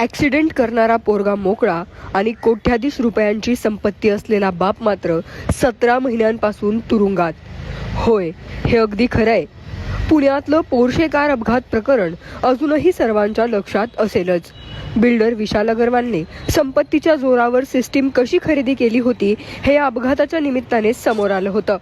Accident करणारा पोरगा मोकळा आणि कोट्याधीश रुपयांची संपत्ती असलेला बाप मात्र सतरा महिन्यांपासून तुरुंगात. होय हे अगदी खरं आहे पुण्यातलं पोर्शे कार अपघात प्रकरण अजूनही सर्वांच्या लक्षात असेलच. बिल्डर विशाल अगरवालने संपत्तीच्या जोरावर सिस्टीम कशी खरेदी केली होती हे या अपघाताच्या निमित्ताने समोर आलं होतं.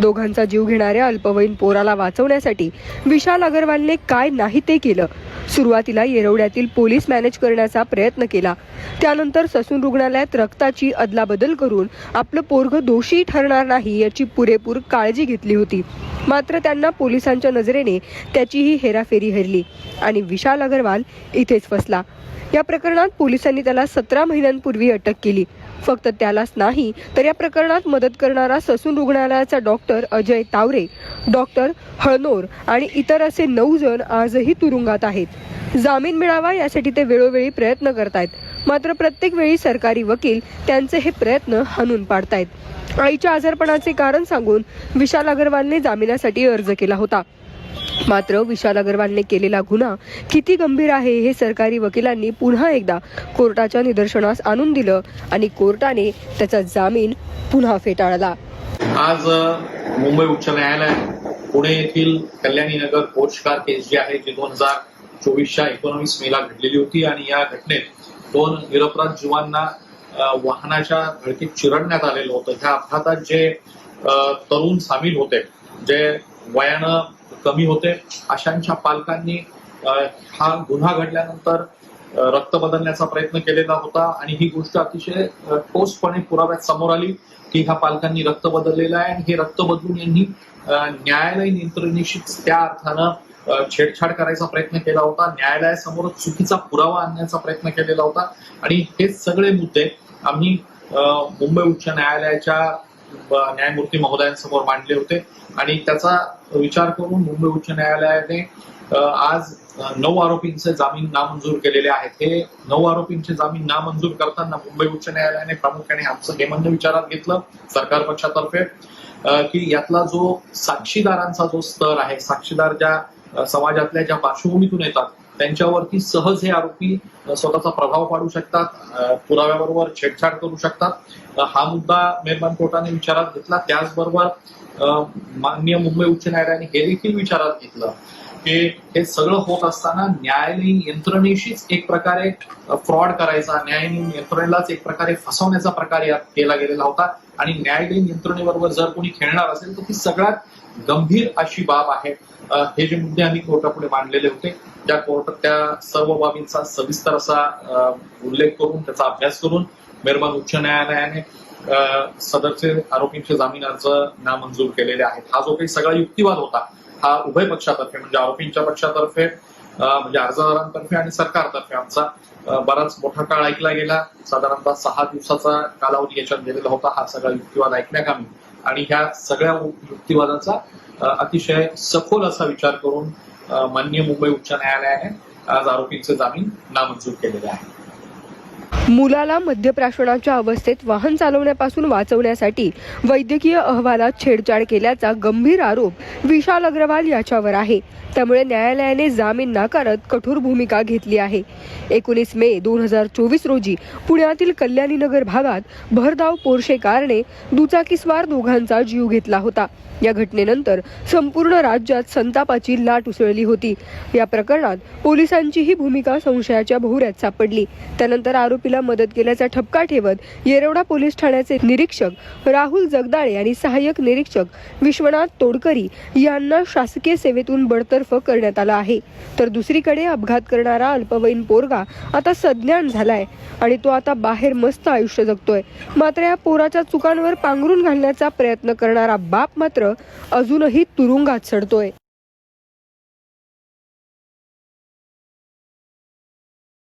दोघांचा जीव घेणाऱ्या अल्पवयीन पोराला वाचवण्यासाठी विशाल अगरवालने काय नाही ते केलं. सुरुवातीला येरवड्यातील पोलीस मॅनेज करण्याचा प्रयत्न केला. त्यानंतर ससून रुग्णालयात रक्ताची अदलाबदल करून आपलं पोरग दोषी ठरणार नाही याची पुरेपूर काळजी घेतली होती. मात्र त्यांना पोलिसांच्या नजरेने त्याचीही हेराफेरी हरली आणि विशाल अगरवाल इथेच फसला. या प्रकरणात पोलिसांनी त्याला सतरा महिन्यांपूर्वी अटक केली. फक्त त्यालाच नाही तर या प्रकरणात मदत करणारा ससून रुग्णालयाचा डॉक्टर अजय तावरे डॉक्टर हळनोर आणि इतर असे नऊ जण आजही तुरुंगात आहेत. जामीन मिळावा यासाठी ते वेळोवेळी प्रयत्न करतायत. मात्र प्रत्येक वेळी सरकारी वकील त्यांचे हे प्रयत्न हाणून पाडतायत. आईच्या आजारपणाचे कारण सांगून विशाल अग्रवालने जामिनासाठी अर्ज केला होता. मात्र विशाल अग्रवालने केलेला गुन्हा किती गंभीर आहे हे सरकारी वकिलांनी पुन्हा एकदा कोर्टाच्या निदर्शनास आणून दिलं आणि कोर्टाने त्याचा जामीन पुन्हा फेटाळला. आज मुंबई उच्च न्यायालय पुणे येथील कल्याणी नगर पोचकार केस जी आहे जी दोन हजार चोवीसच्या एकोणवीस मेला घडलेली होती आणि या घटनेत दोन निरपराध जीवांना वाहनाच्या धडकीत चिरडण्यात आलेलं होतं. ह्या अपघातात जे तरुण सामील होते जे वयानं कमी होते अशांच्या पालकांनी हा गुन्हा घडल्यानंतर रक्त बदलण्याचा प्रयत्न केलेला होता आणि ही गोष्ट अतिशय ठोसपणे पुराव्यात समोर आली की ह्या पालकांनी रक्त बदललेलं आहे आणि हे रक्त बदलून यांनी न्यायालय न्यायालयीन त्या अर्थानं छेडछाड करायचा प्रयत्न केला होता. न्यायालयासमोर चुकीचा पुरावा आणण्याचा प्रयत्न केलेला होता. आणि हे सगळे मुद्दे आम्ही मुंबई उच्च न्यायालयाच्या न्यायमूर्ती महोदयांसमोर मांडले होते. आणि त्याचा विचार करून मुंबई उच्च न्यायालयाने आज नऊ आरोपींचे जामीन नामंजूर केलेले आहेत. हे नऊ आरोपींचे जामीन नामंजूर करताना मुंबई उच्च न्यायालयाने प्रामुख्याने आमचं हे म्हणणं विचारात घेतलं सरकार पक्षातर्फे की यातला जो साक्षीदारांचा जो स्तर आहे साक्षीदार ज्या समाजातल्या ज्या पार्श्वभूमीतून येतात त्यांच्यावरती सहज हे आरोपी स्वतःचा प्रभाव पाडू शकतात पुराव्याबरोबर छेडछाड करू शकतात. हा मुद्दा मेहरबान कोर्टाने विचारात घेतला. त्याचबरोबर माननीय मुंबई उच्च न्यायालयाने हे देखील विचारात घेतलं. की हे सगळं होत असताना न्यायालयीन यंत्रणेशीच एक प्रकारे फ्रॉड करायचा न्यायालयीन यंत्रणेलाच एक प्रकारे फसवण्याचा प्रकार यात केला गेलेला होता. आणि न्यायालयीन यंत्रणेबरोबर जर कोणी खेळणार असेल तर ती सगळ्यात गंभीर अशी बाब आहे. हे जे मुद्दे आम्ही कोर्टापुढे मांडलेले होते त्या कोर्टात त्या सर्व बाबींचा सविस्तर असा उल्लेख करून त्याचा अभ्यास करून मेरबान उच्च न्यायालयाने सदरचे आरोपींचे जामीन अर्ज नामंजूर केलेले आहेत. हा जो काही सगळा युक्तिवाद होता हा उभय पक्षातर्फे म्हणजे आरोपींच्या पक्षातर्फे म्हणजे अर्जदारांतर्फे आणि सरकारतर्फे आमचा बराच मोठा काळ ऐकला गेला. साधारणतः सहा दिवसाचा कालावधी याच्यात गेलेला होता. हा सगळा युक्तिवाद ऐकण्याकामी आणि ह्या सगळ्या युक्तिवादाचा अतिशय सखोल असा विचार करून मान्य मुंबई उच्च न्यायालयाने आज आरोपींचे जामीन नामंजूर केलेले आहे मुलाला मध्यप्राशनाच्या अवस्थेत वाहन चालवण्यापासून वाचवण्यासाठी वैद्यकीय अहवालात छेडछाड केल्याचा गंभीर आरोप विशाल अग्रवाल याच्यावर आहे. त्यामुळे न्यायालयाने जामीन नाकारत कठोर भूमिका घेतली आहे. एकोणीस मे दोन हजार चोवीस रोजी पुण्यातील कल्याणीनगर भागात भरधाव पोर्शे कारने दुचाकीस्वार दोघांचा जीव घेतला होता. या घटनेनंतर संपूर्ण राज्यात संतापाची लाट उसळली होती. या प्रकरणात पोलिसांचीही भूमिका संशयाच्या भोवऱ्यात सापडली. त्यानंतर आरोपीला मदत केल्याचा ठपका ठेवत येरवडा पोलीस ठाण्याचे निरीक्षक राहुल जगदाळे आणि सहाय्यक निरीक्षक विश्वनाथ तोडकरी यांना शासकीय सेवेतून बडतर्फ करण्यात आला आहे. तर दुसरीकडे अपघात करणारा अल्पवयीन पोरगा आता सज्ञान झालाय आणि तो आता बाहेर मस्त आयुष्य जगतोय. मात्र या पोराच्या चुकांवर पांघरून घालण्याचा प्रयत्न करणारा बाप मात्र अजूनही तुरुंगात सडतोय.